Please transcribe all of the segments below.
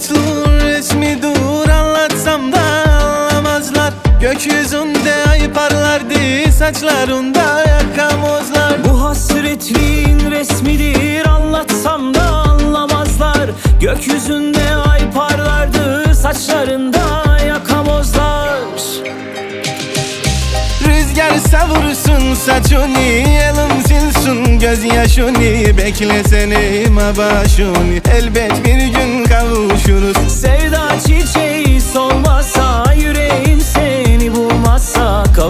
Unutur resmi dur anlatsam da anlamazlar. Gökyüzünde ay parlardı saçlarında yakamozlar. Bu hasretliğin resmidir anlatsam da anlamazlar. Gökyüzünde ay parlardı saçlarında yakamozlar. Rüzgar savursun saçını Elim silsun gözyaşını Bekle seni mabaşuni Elbet bir gün kavuş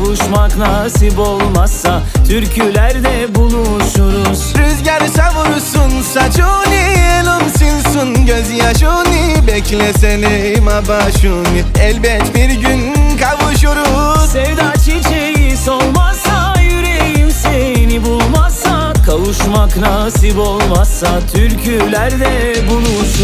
Kavuşmak nasip olmazsa türkülerde buluşuruz. Rüzgar savursun saçını Elin silsun gözyaşını Bekle seni başını Elbet bir gün kavuşuruz. Sevda çiçeği solmazsa yüreğim seni bulmazsa Kavuşmak nasip olmazsa türkülerde buluşuruz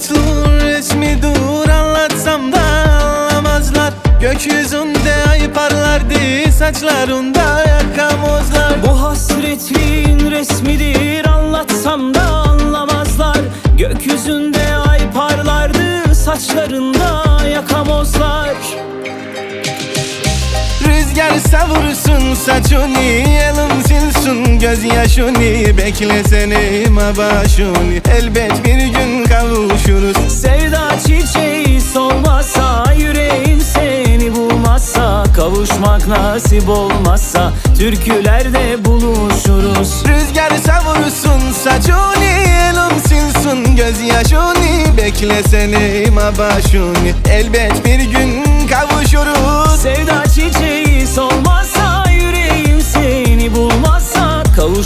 hasretliğin resmidir anlatsam da anlamazlar. Gökyüzünde ay parlardı saçlarında yakamozlar. Bu hasretliğin resmidir anlatsam da anlamazlar. Gökyüzünde ay parlardı saçlarında yakamozlar Rüzgar savursun saçını Elin silsun gözyaşını Bekle seni başını Elbet bir gün kavuşuruz. Sevda çiçeği solmazsa yüreğim seni bulmazsa Kavuşmak nasip olmazsa türkülerde buluşuruz. Rüzgar savursun saçını Elin silsun gözyaşını Bekle seni başını Elbet bir gün